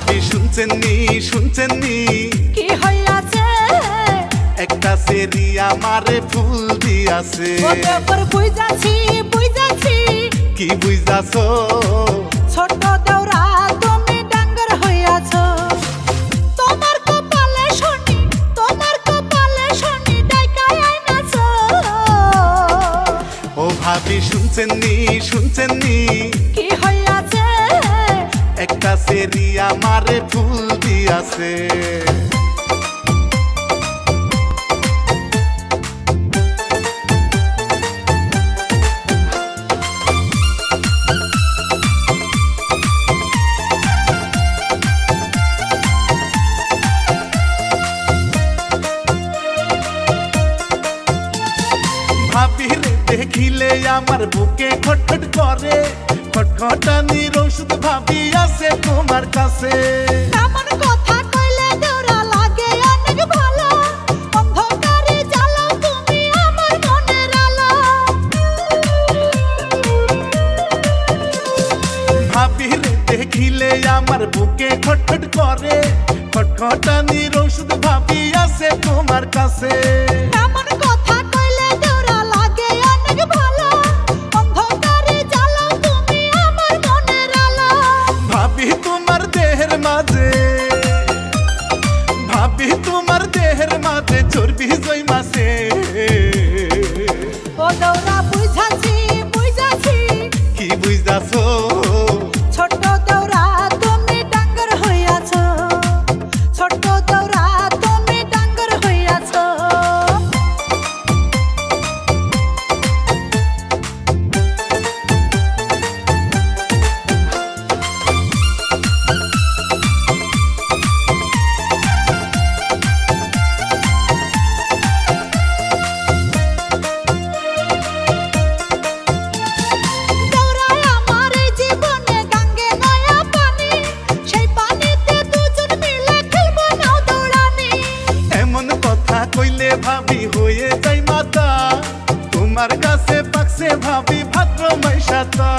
ভাবি শুনছেন নি শুনছেন নি? কি হইয়াছে? একটা সেরি আমারে ফুল দিয়াছে। বুঝাছি বুঝাছি। কি বুঝাছো? ছোট তুমি ডাঙ্গর হইয়াছো। তোমার কপালে শনি তোমার কপালে শনি ডাইকায় আইনাছো। ও ভাবি শুনছেন নি শুনছেন নি? কি হইয়াছে? একটা সেরি আমারে ফুল দিয়াছে। ভাবির দেখিলে আমার বুকে খটখট করে। খটখটানির ওষুধ ভাবি আছে তোমার কাছে। দেখিলে আমার বুকে খটখট করে। খটখটানির ওষুধ ভাবি আছে তোমার কাছে। মাঝে চর্বি জয় মাসে। ও দৌড়া বুঝাছি বুঝাছি কি বুঝাছো? ভাবি হয়ে যাই মাতা। তোমার কাছে পাকছে ভাবি ভাদ্র মাইশাতা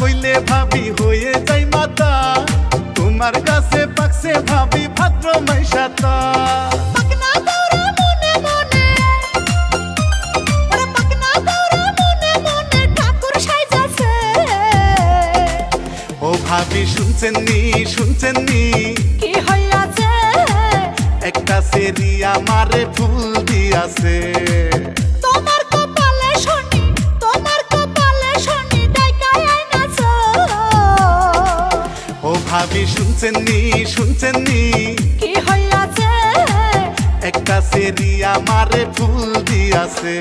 কইলে ভাবি হয়ে যাই মাতা। তোমার কাছে পাকছে ভাবি ভাদ্র মাইশাতা ভাবি শুনছেন নি শুনছেন নি? কি হইয়াছে? একটা সেরি আমারে ফুল দিয়াছে। তোমার কপালে শনি তোমার কপালে শনি ডাইকায় আইনাছো। ও ভাবি শুনছেন নি শুনছেন নি? কি হইয়াছে? একটা সেরি আমারে ফুল দিয়াছে।